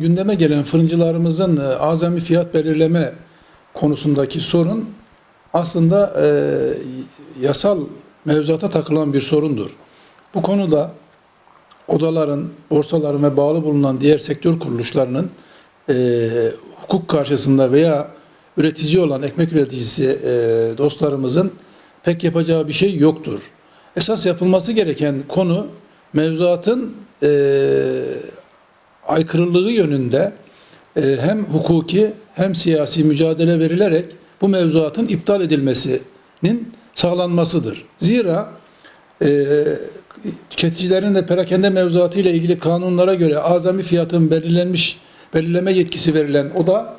Gündeme gelen fırıncılarımızın e, azami fiyat belirleme konusundaki sorun aslında e, yasal mevzuata takılan bir sorundur. Bu konuda odaların, borsaların ve bağlı bulunan diğer sektör kuruluşlarının e, hukuk karşısında veya üretici olan ekmek üreticisi e, dostlarımızın pek yapacağı bir şey yoktur. Esas yapılması gereken konu mevzuatın e, aykırılığı yönünde e, hem hukuki hem siyasi mücadele verilerek bu mevzuatın iptal edilmesinin sağlanmasıdır. Zira e, tüketicilerin de perakende mevzuatı ile ilgili kanunlara göre azami fiyatın belirlenmiş belirleme yetkisi verilen oda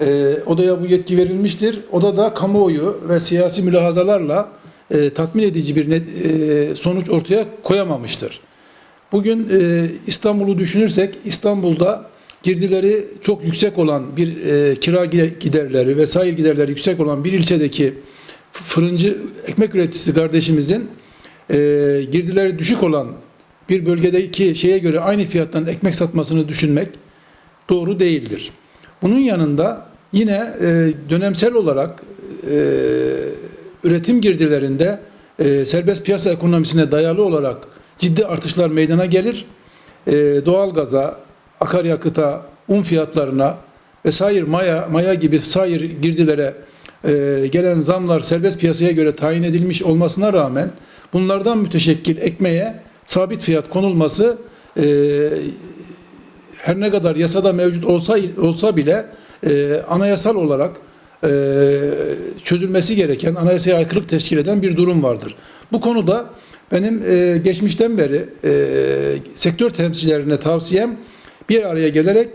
e, odaya bu yetki verilmiştir. Oda da kamuoyu ve siyasi mülahazalarla e, tatmin edici bir net, e, sonuç ortaya koyamamıştır. Bugün e, İstanbul'u düşünürsek İstanbul'da girdileri çok yüksek olan bir e, kira giderleri vesaire giderleri yüksek olan bir ilçedeki fırıncı ekmek üreticisi kardeşimizin e, girdileri düşük olan bir bölgedeki şeye göre aynı fiyattan ekmek satmasını düşünmek doğru değildir. Bunun yanında yine e, dönemsel olarak e, üretim girdilerinde e, serbest piyasa ekonomisine dayalı olarak ciddi artışlar meydana gelir. E, doğalgaza, akaryakıta, un fiyatlarına vesaire maya, maya gibi sair girdilere e, gelen zamlar serbest piyasaya göre tayin edilmiş olmasına rağmen bunlardan müteşekkil ekmeğe sabit fiyat konulması e, her ne kadar yasada mevcut olsa olsa bile e, anayasal olarak e, çözülmesi gereken, anayasaya aykırılık teşkil eden bir durum vardır. Bu konuda benim e, geçmişten beri e, sektör temsilcilerine tavsiyem bir araya gelerek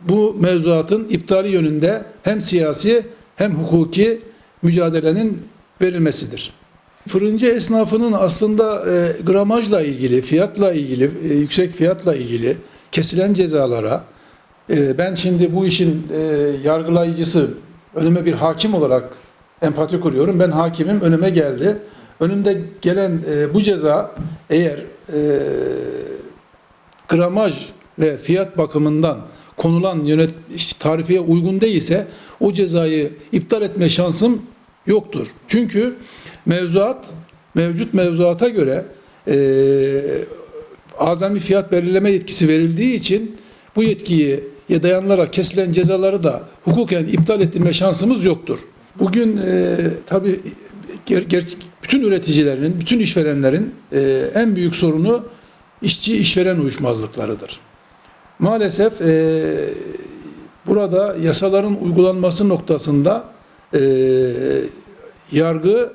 bu mevzuatın iptali yönünde hem siyasi hem hukuki mücadelenin verilmesidir. Fırıncı esnafının aslında e, gramajla ilgili, fiyatla ilgili, e, yüksek fiyatla ilgili kesilen cezalara e, ben şimdi bu işin e, yargılayıcısı önüme bir hakim olarak empati kuruyorum. Ben hakimim önüme geldi. Önümde gelen e, bu ceza eğer e, gramaj ve fiyat bakımından konulan yönet tarifeye uygun değilse o cezayı iptal etme şansım yoktur. Çünkü mevzuat mevcut mevzuata göre e, azami fiyat belirleme yetkisi verildiği için bu yetkiyi ya dayanılarak kesilen cezaları da hukuken iptal ettirme şansımız yoktur. Bugün e, tabii ger, ger, bütün üreticilerin, bütün işverenlerin e, en büyük sorunu işçi işveren uyuşmazlıklarıdır. Maalesef e, burada yasaların uygulanması noktasında e, yargı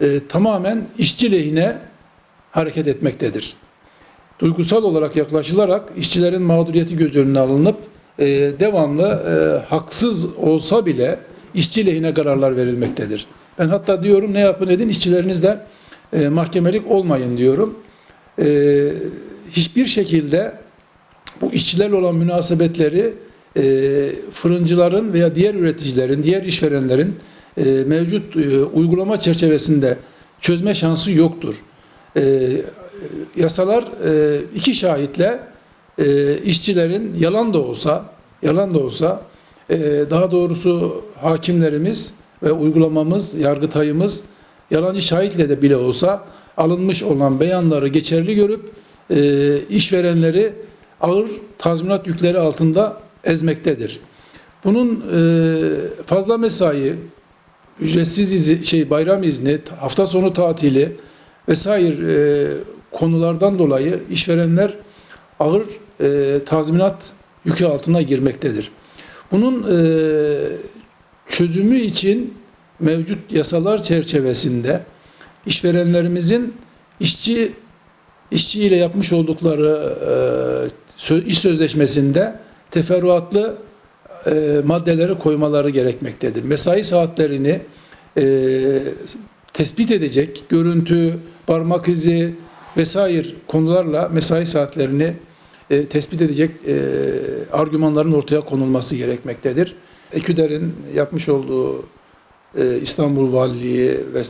e, tamamen işçi lehine hareket etmektedir. Duygusal olarak yaklaşılarak işçilerin mağduriyeti göz önüne alınıp e, devamlı e, haksız olsa bile işçi lehine kararlar verilmektedir. Ben hatta diyorum ne yapın edin işçilerinizle e, mahkemelik olmayın diyorum. E, hiçbir şekilde bu işçilerle olan münasebetleri e, fırıncıların veya diğer üreticilerin, diğer işverenlerin e, mevcut e, uygulama çerçevesinde çözme şansı yoktur. E, yasalar e, iki şahitle e, işçilerin yalan da olsa, yalan da olsa daha doğrusu hakimlerimiz ve uygulamamız, yargıtayımız yalancı şahitle de bile olsa alınmış olan beyanları geçerli görüp e, işverenleri ağır tazminat yükleri altında ezmektedir. Bunun e, fazla mesai, ücretsiz izi, şey bayram izni, hafta sonu tatili vesaire e, konulardan dolayı işverenler ağır e, tazminat yükü altına girmektedir. Bunun e, çözümü için mevcut yasalar çerçevesinde işverenlerimizin işçi işçi ile yapmış oldukları e, iş sözleşmesinde teferruatlı e, maddeleri koymaları gerekmektedir. Mesai saatlerini e, tespit edecek görüntü, parmak izi vesaire konularla mesai saatlerini e, tespit edecek e, argümanların ortaya konulması gerekmektedir. Eküder'in yapmış olduğu e, İstanbul Valiliği ve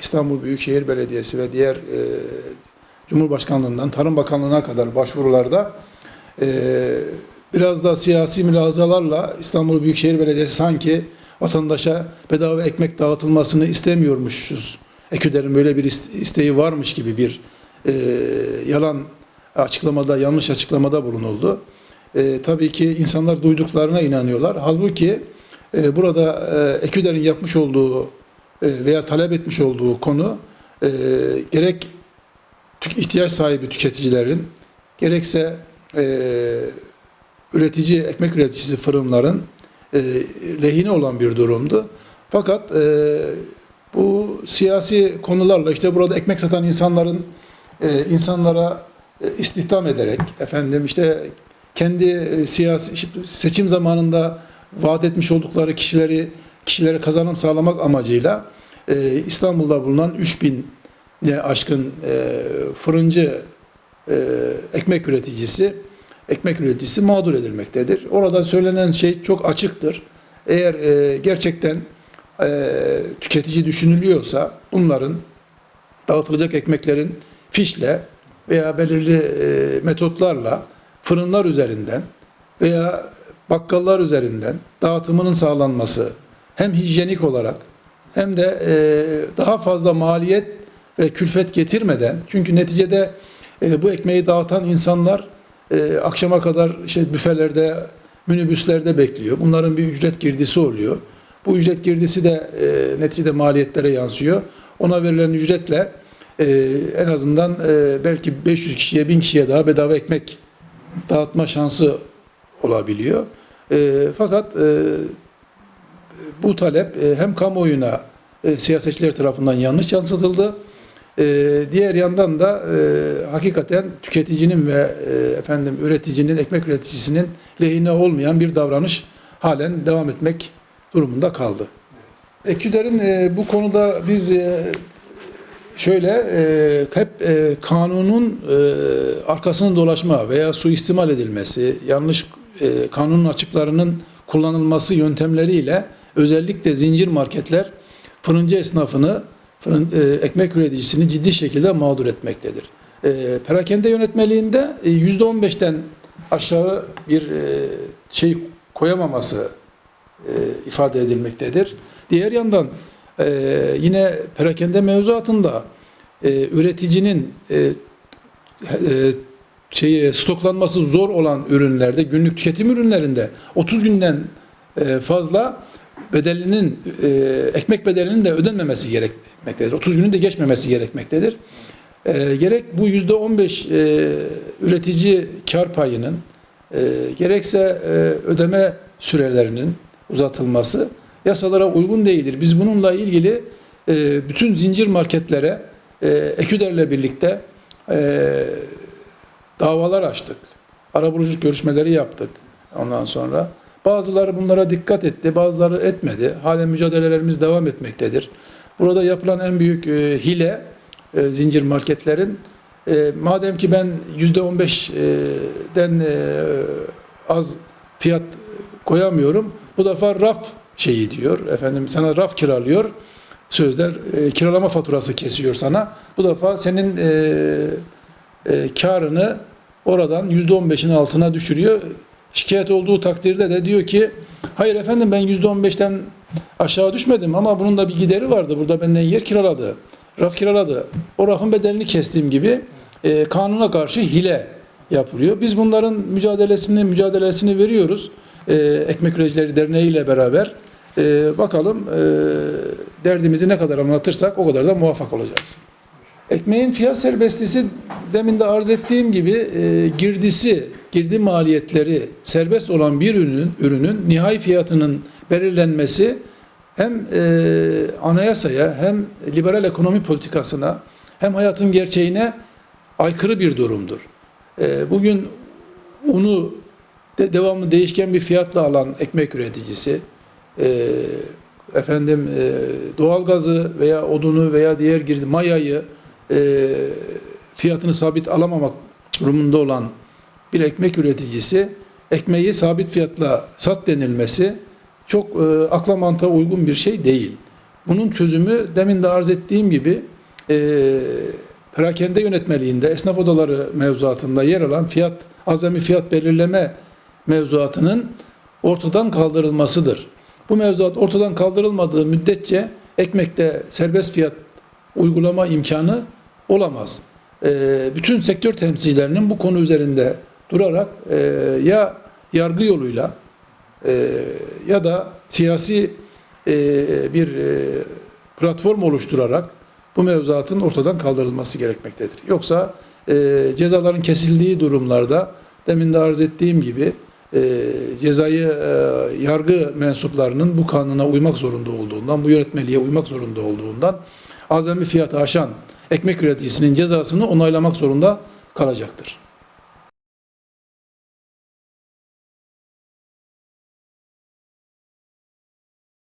İstanbul Büyükşehir Belediyesi ve diğer e, Cumhurbaşkanlığından Tarım Bakanlığı'na kadar başvurularda e, biraz da siyasi mülazalarla İstanbul Büyükşehir Belediyesi sanki vatandaşa bedava ekmek dağıtılmasını istemiyormuşuz. Eküder'in böyle bir ist- isteği varmış gibi bir e, yalan açıklamada, yanlış açıklamada bulunuldu. E, tabii ki insanlar duyduklarına inanıyorlar. Halbuki e, burada e, Eküder'in yapmış olduğu e, veya talep etmiş olduğu konu e, gerek ihtiyaç sahibi tüketicilerin gerekse e, üretici, ekmek üreticisi fırınların e, lehine olan bir durumdu. Fakat e, bu siyasi konularla işte burada ekmek satan insanların e, insanlara istihdam ederek efendim işte kendi e, siyasi seçim zamanında vaat etmiş oldukları kişileri kişilere kazanım sağlamak amacıyla e, İstanbul'da bulunan 3000 ne aşkın e, fırıncı e, ekmek üreticisi ekmek üreticisi mağdur edilmektedir. Orada söylenen şey çok açıktır. Eğer e, gerçekten e, tüketici düşünülüyorsa bunların dağıtılacak ekmeklerin fişle veya belirli e, metotlarla fırınlar üzerinden veya bakkallar üzerinden dağıtımının sağlanması hem hijyenik olarak hem de e, daha fazla maliyet ve külfet getirmeden çünkü neticede e, bu ekmeği dağıtan insanlar akşama kadar işte büfelerde, minibüslerde bekliyor. Bunların bir ücret girdisi oluyor. Bu ücret girdisi de e, neticede maliyetlere yansıyor. Ona verilen ücretle e, en azından e, belki 500 kişiye, 1000 kişiye daha bedava ekmek dağıtma şansı olabiliyor. E, fakat e, bu talep e, hem kamuoyuna e, siyasetçiler tarafından yanlış yansıtıldı. E, diğer yandan da e, hakikaten tüketicinin ve e, efendim üreticinin, ekmek üreticisinin lehine olmayan bir davranış halen devam etmek durumunda kaldı. Eküder'in e, bu konuda biz e, şöyle e, hep e, kanunun e, arkasını dolaşma veya suistimal edilmesi, yanlış e, kanunun açıklarının kullanılması yöntemleriyle özellikle zincir marketler fırıncı esnafını, fırın, e, ekmek üreticisini ciddi şekilde mağdur etmektedir. E, perakende yönetmeliğinde e, %15'ten aşağı bir e, şey koyamaması e, ifade edilmektedir. Diğer yandan e, yine perakende mevzuatında e, üreticinin e, e, şeyi stoklanması zor olan ürünlerde, günlük tüketim ürünlerinde 30 günden e, fazla bedelinin e, ekmek bedelinin de ödenmemesi gerekmektedir. 30 günün de geçmemesi gerekmektedir. E, gerek bu yüzde 15 e, üretici kar payının e, gerekse e, ödeme sürelerinin uzatılması yasalara uygun değildir. Biz bununla ilgili e, bütün zincir marketlere e, Eküder'le birlikte e, davalar açtık. Arabuluculuk görüşmeleri yaptık ondan sonra. Bazıları bunlara dikkat etti, bazıları etmedi. Halen mücadelelerimiz devam etmektedir. Burada yapılan en büyük e, hile e, zincir marketlerin e, madem ki ben yüzde on beşten e, az fiyat koyamıyorum. Bu defa raf şeyi diyor. Efendim sana raf kiralıyor. Sözler e, kiralama faturası kesiyor sana. Bu defa senin e, e, karını oradan yüzde on beşin altına düşürüyor. Şikayet olduğu takdirde de diyor ki hayır efendim ben yüzde on beşten aşağı düşmedim ama bunun da bir gideri vardı. Burada benden yer kiraladı. Raf kiraladı. O rafın bedelini kestiğim gibi e, kanuna karşı hile yapılıyor. Biz bunların mücadelesini mücadelesini veriyoruz. E, Ekmek Üreticileri Derneği ile beraber. E, bakalım e, derdimizi ne kadar anlatırsak o kadar da muvaffak olacağız. Ekmeğin fiyat serbestisi demin de arz ettiğim gibi e, girdisi, girdi maliyetleri serbest olan bir ürünün, ürünün nihai fiyatının belirlenmesi hem e, anayasaya hem liberal ekonomi politikasına hem hayatın gerçeğine aykırı bir durumdur. E, bugün unu de devamlı değişken bir fiyatla alan ekmek üreticisi, e, efendim e, doğalgazı veya odunu veya diğer girdi mayayı e, fiyatını sabit alamamak durumunda olan bir ekmek üreticisi ekmeği sabit fiyatla sat denilmesi çok e, akla mantığa uygun bir şey değil. Bunun çözümü demin de arz ettiğim gibi e, perakende yönetmeliğinde esnaf odaları mevzuatında yer alan fiyat azami fiyat belirleme mevzuatının ortadan kaldırılmasıdır. Bu mevzuat ortadan kaldırılmadığı müddetçe ekmekte serbest fiyat uygulama imkanı olamaz. Ee, bütün sektör temsilcilerinin bu konu üzerinde durarak e, ya yargı yoluyla e, ya da siyasi e, bir platform oluşturarak bu mevzuatın ortadan kaldırılması gerekmektedir. Yoksa cezaların kesildiği durumlarda demin de arz ettiğim gibi e, cezayı e, yargı mensuplarının bu kanuna uymak zorunda olduğundan, bu yönetmeliğe uymak zorunda olduğundan azami fiyatı aşan ekmek üreticisinin cezasını onaylamak zorunda kalacaktır.